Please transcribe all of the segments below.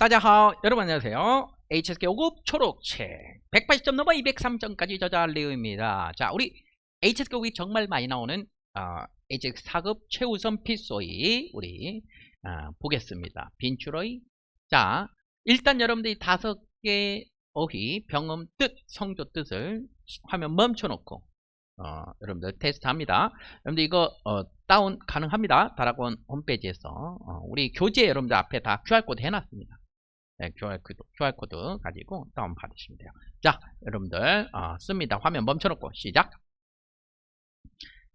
따자하 여러분 안녕하세요. HSK 5급 초록책 180점 넘어 203점까지 저자 레오입니다. 자 우리 HSK 5이 정말 많이 나오는 어, HSK 4급 최우선 필소이 우리 어, 보겠습니다. 빈출어이 자 일단 여러분들이 다섯 개 어휘 병음 뜻 성조 뜻을 화면 멈춰놓고 어, 여러분들 테스트합니다. 여러분들 이거 어, 다운 가능합니다. 다락원 홈페이지에서. 어, 우리 교재 여러분들 앞에 다 QR코드 해놨습니다. 네, QR코드, QR코드 가지고 다운 받으시면 돼요. 자, 여러분들 어, 씁니다. 화면 멈춰놓고 시작.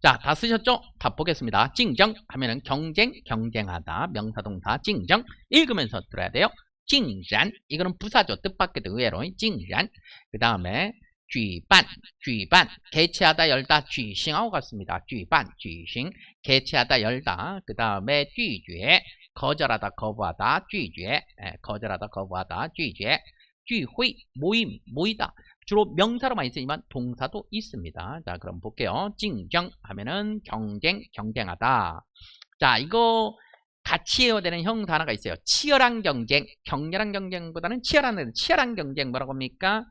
자, 다 쓰셨죠? 다 보겠습니다. 찡정 하면은 경쟁, 경쟁하다, 명사동사 찡정 읽으면서 들어야 돼요. 찡란 이거는 부사죠. 뜻밖에도 의외로 찡란 그 다음에 쥐반, 쥐반 개최하다 열다 쥐싱하고 같습니다. 쥐반, 쥐싱 개최하다 열다 그 다음에 쥐쥐 거절하다 거부하다 쥐쥐 거절하다 거부하다 쥐회 모임 모이다 주로 명사로 많이 쓰지만 동사도 있습니다. 자 그럼 볼게요. 찡정 하면은 경쟁 경쟁하다. 자 이거 같이 해야 되는 형사 하나가 있어요. 치열한 경쟁, 격렬한 경쟁보다는 치열한 치열한 경쟁 뭐라고 합니까?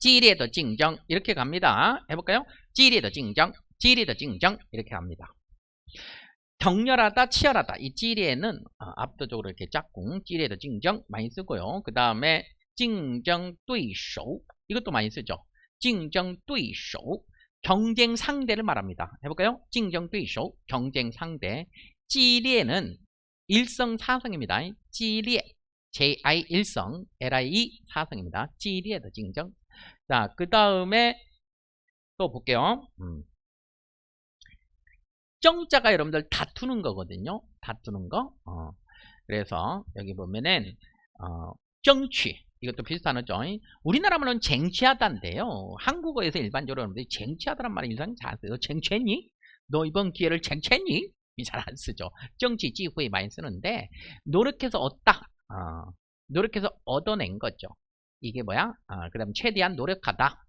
찌리에더 찡정 이렇게 갑니다. 해볼까요? 찌리에더 찡정, 찌리에더 찡정 이렇게 갑니다. 격렬하다, 치열하다. 이 찌리에는 어, 압도적으로 이렇게 짝꿍, 찌리에더 찡정 많이 쓰고요. 그 다음에 찡정 뚜이쇼 이것도 많이 쓰죠. 찡정 뚜이쇼 경쟁 상대를 말합니다. 해볼까요? 찡정 뚜이쇼 경쟁 상대. 찌리에는 일성 사성입니다. 찌리에 J-I 일성, L-I-E 사성입니다. 찌리에더 찡정 자, 그 다음에 또 볼게요. 음. 정자가 여러분들 다투는 거거든요. 다투는 거. 어. 그래서 여기 보면은 어, 정취 이것도 비슷하죠. 우리나라 말은 쟁취하다인데요. 한국어에서 일반적으로 여러분들이 쟁취하다란 말을 일상 잘 써요. 쟁취했니? 너 이번 기회를 쟁취했니? 잘 안 쓰죠. 정치 지후에 많이 쓰는데 노력해서 얻다. 어, 노력해서 얻어낸 거죠. 이게 뭐야? 아, 그 다음 최대한 노력하다.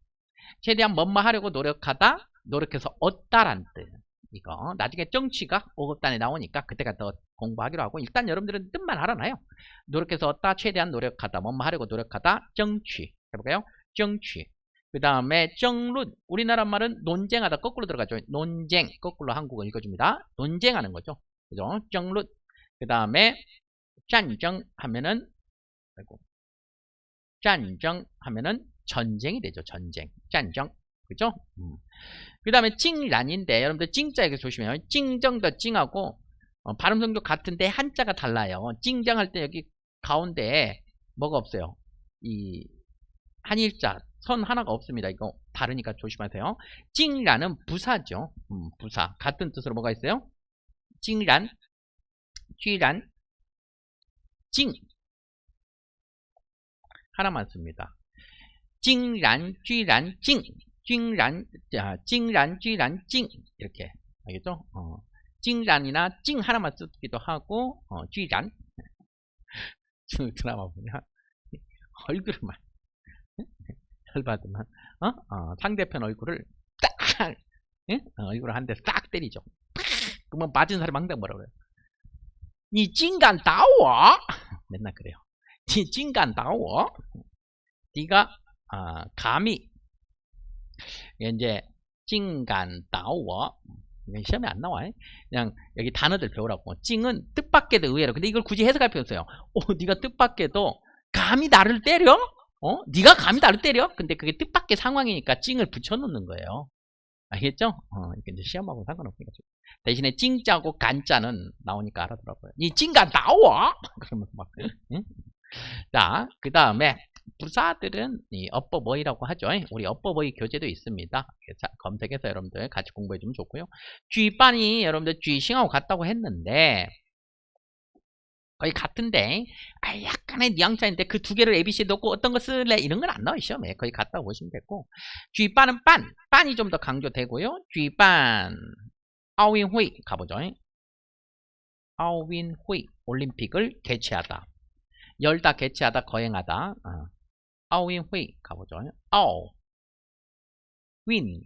최대한 뭔마 하려고 노력하다. 노력해서 얻다란 뜻. 이거 나중에 정치가 5급단에 나오니까 그때가 더 공부하기로 하고 일단 여러분들은 뜻만 알아놔요. 노력해서 얻다. 최대한 노력하다. 뭔마 하려고 노력하다. 정취. 해볼까요? 정취. 그 다음에 정lud. 우리나라 말은 논쟁하다. 거꾸로 들어가죠. 논쟁. 거꾸로 한국어 읽어줍니다. 논쟁하는 거죠. 그죠? 정lud. 그 다음에 짠정 하면은 아이고 짠정 하면은 전쟁이 되죠. 전쟁. 짠정. 그죠? 음. 그 다음에 찡란인데 여러분들 찡자에게 조심해요. 찡정더 찡하고 어, 발음 성도 같은데 한자가 달라요. 찡정할 때 여기 가운데에 뭐가 없어요. 이 한일자 선 하나가 없습니다. 이거 다르니까 조심하세요. 찡란은 부사죠. 음, 부사. 같은 뜻으로 뭐가 있어요? 찡란, 쥐란, 찡 하나만 씁니다. 찡란, 쥐란, 찡, 찡란, 자, 찡란, 쥐란, 찡 이렇게 알겠죠? 어, 찡란이나 찡 하나만 쓰기도 하고 어, 쥐란 드라마 보면 얼굴만 열받으면 어? 어, 상대편 얼굴을 딱 예? 어, 얼굴을 한 대 싹 때리죠. 그러면 맞은 사람 항상 뭐라고 그래요? 니 찡간 따워 맨날 그래요. 니 찡간 따워 네가 아, 감히 이제 찡간 따워 시험에 안 나와 그냥 여기 단어들 배우라고 찡은 뜻밖에도 의외로 근데 이걸 굳이 해석할 필요 없어요 어, 네가 뜻밖에도 감히 나를 때려? 어? 네가 감히 나를 때려? 근데 그게 뜻밖의 상황이니까 찡을 붙여놓는 거예요 알겠죠? 어, 이게 이제 시험하고 상관없으니까 대신에 찡자고 간자는 나오니까 알아들어봐요. 이 찡가 나와! 그러면 막, 응? 자, 그 다음에 부사들은 이 업버버이라고 하죠. 우리 업버버이 교재도 있습니다. 자, 검색해서 여러분들 같이 공부해주면 좋고요. 쥐반이 여러분들 쥐싱하고 같다고 했는데 거의 같은데 아, 약간의 뉘앙스인데 그 두 개를 ABC 넣고 어떤 거 쓸래 이런 건 안 나와요 시험에 거의 같다고 보시면 되고 쥐반은 빤 빤이 좀 더 강조되고요 쥐반 아윈회 가보죠. 아윈회 올림픽을 개최하다. 열다 개최하다 거행하다. 어. 아윈회 가보죠. 아오 윈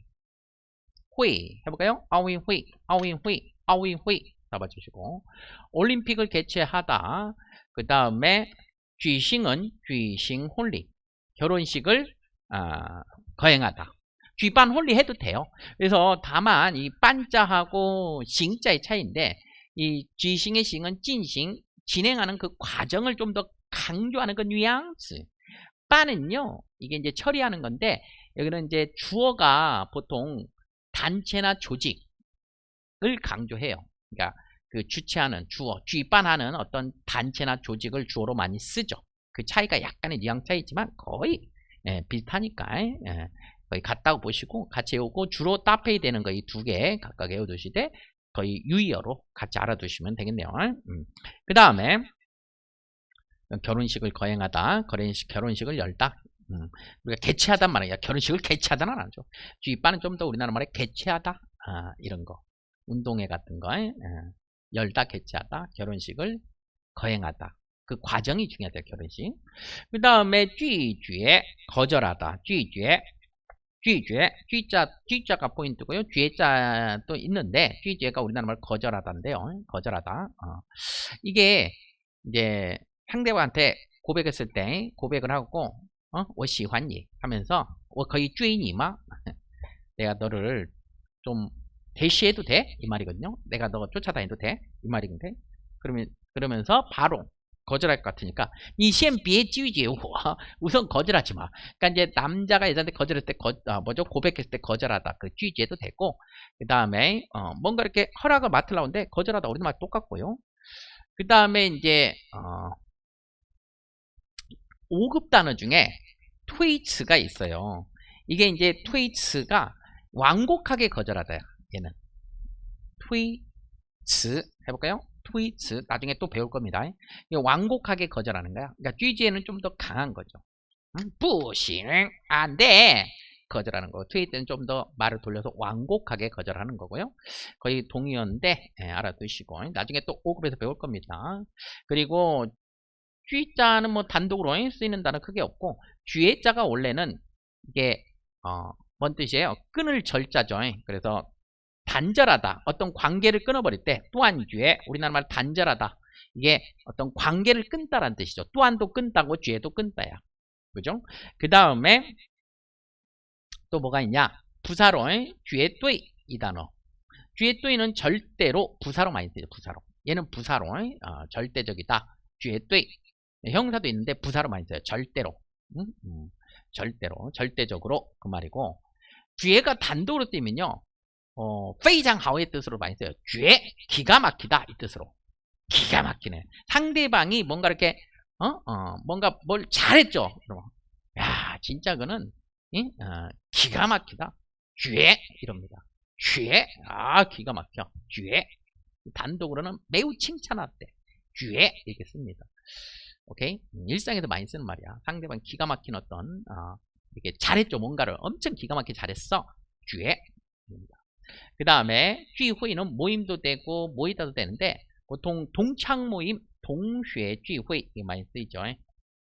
회 해볼까요? 아윈회 아윈회 아윈회 잡아주시고 올림픽을 개최하다. 그 다음에 쥐싱은 쥐싱 홀리 결혼식을 아, 거행하다. 쥐반 홀리 해도 돼요. 그래서 다만 이 반자하고 싱자의 차이인데 이 쥐싱의 싱은 찐싱 진행하는 그 과정을 좀 더 강조하는 그 뉘앙스. 빠는요 이게 이제 처리하는 건데 여기는 이제 주어가 보통 단체나 조직을 강조해요. 그러니까 그 주체하는 주어, 쥐반하는 어떤 단체나 조직을 주어로 많이 쓰죠. 그 차이가 약간의 뉘앙스 차이지만 거의 예, 비슷하니까 예, 거의 같다고 보시고 같이 외우고 주로 따페이 되는 거 이 두 개 각각 외워두시되 거의 유의어로 같이 알아두시면 되겠네요. 음. 그 다음에 결혼식을 거행하다, 결혼식, 결혼식을 열다. 음. 우리가 개최하단 말이야. 결혼식을 개최하다는 안 하죠. 쥐빠는 좀더 우리나라 말에 개최하다 아, 이런 거. 운동회 같은 거 예. 열다 개최하다 결혼식을 거행하다 그 과정이 중요하다 결혼식 그 다음에 쥐쥐에 거절하다 쥐쥐에 쥐쥐에 쥐자 쥐자가 포인트고요 쥐자도 있는데 쥐쥐가 우리나라 말 거절하다인데요 거절하다 어. 이게 이제 상대방한테 고백했을 때 고백을 하고 어? 我喜欢你 하면서 我可以追你吗 내가 너를 좀 대시해도 돼? 이 말이거든요. 내가 너 쫓아다녀도 돼? 이 말인데. 그러면 그러면서 바로 거절할 것 같으니까 니先别 拒绝我 우선 거절하지 마. 그러니까 이제 남자가 여자한테 거절할 때 거, 아, 뭐죠? 고백했을 때 거절하다. 그拒绝도 되고 그다음에 어, 뭔가 이렇게 허락을 맡으려는데 거절하다 우리도 말 똑같고요. 그다음에 이제 어, 5급 단어 중에 트위츠가 있어요. 이게 이제 트위츠가 완곡하게 거절하다야. 얘는 트위츠 해볼까요? 트위츠 나중에 또 배울 겁니다. 이게 완곡하게 거절하는 거야. 그러니까 쥐지에는 좀 더 강한 거죠. 음, 부싱 안돼 거절하는 거. 트위트는 좀 더 말을 돌려서 완곡하게 거절하는 거고요. 거의 동의어인데 예, 알아두시고 나중에 또 5급에서 배울 겁니다. 그리고 쥐자는 뭐 단독으로 쓰이는 단어 크게 없고 쥐자가 원래는 이게 어, 뭔 뜻이에요? 끊을 절자죠. 그래서 단절하다. 어떤 관계를 끊어버릴 때 또한 쥐에 우리나라 말 단절하다. 이게 어떤 관계를 끊다라는 뜻이죠. 또한도 끊다고 쥐에도 끊다야. 그죠? 그 다음에 또 뭐가 있냐? 부사로 쥐에 뚜이 이 단어. 쥐에 뚜이는 절대로 부사로 많이 쓰죠. 부사로. 얘는 부사로 어, 절대적이다. 쥐에 뚜이. 네, 형사도 있는데 부사로 많이 써요. 절대로. 응? 음, 절대로. 절대적으로 그 말이고 죄가 단독으로 쓰면요. 어, 페이장하오의 뜻으로 많이 써요. 죄, 기가 막히다 이 뜻으로. 기가 막히네. 상대방이 뭔가 이렇게 어? 어, 뭔가 뭘 잘했죠. 그러면 야, 진짜 그는 응? 어, 기가 막히다. 죄 이럽니다. 죄. 아, 기가 막혀. 죄. 단독으로는 매우 칭찬할 때 죄 이렇게 씁니다. 오케이? 음, 일상에서 많이 쓰는 말이야. 상대방 기가 막힌 어떤 어, 이렇게 잘했죠. 뭔가를 엄청 기가 막히게 잘했어. 쥐에 그 다음에 쥐회는 모임도 되고 모이다도 되는데 보통 동창 모임, 동쉐 쥐회 많이 쓰이죠.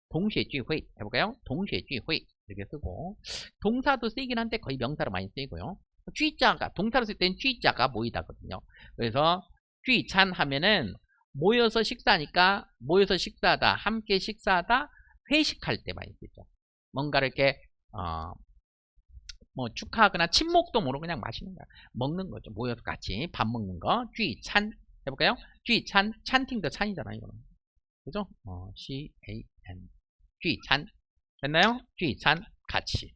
동쉐 쥐회 해볼까요? 동쉐 쥐회 이렇게 쓰고 동사도 쓰이긴 한데 거의 명사로 많이 쓰이고요. 쥐자가 동사로 쓸 때는 쥐자가 모이다거든요. 그래서 쥐찬 하면은 모여서 식사니까 모여서 식사하다, 함께 식사하다, 회식할 때 많이 쓰죠. 뭔가 이렇게 어, 뭐 축하하거나 친목도 모르고 그냥 마시는 거야. 먹는 거죠. 모여서 같이 밥 먹는 거. 쥐찬 해볼까요? 쥐찬 찬팅도 찬이잖아요. 이거는. 그죠? 어, C-A-N 쥐찬 됐나요? 쥐찬 같이.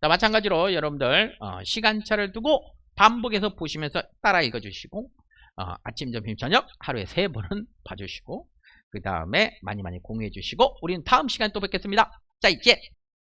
자 마찬가지로 여러분들 어, 시간차를 두고 반복해서 보시면서 따라 읽어주시고 어, 아침, 점심, 저녁 하루에 세 번은 봐주시고 그 다음에 많이 많이 공유해 주시고 우리는 다음 시간에 또 뵙겠습니다. 자 이제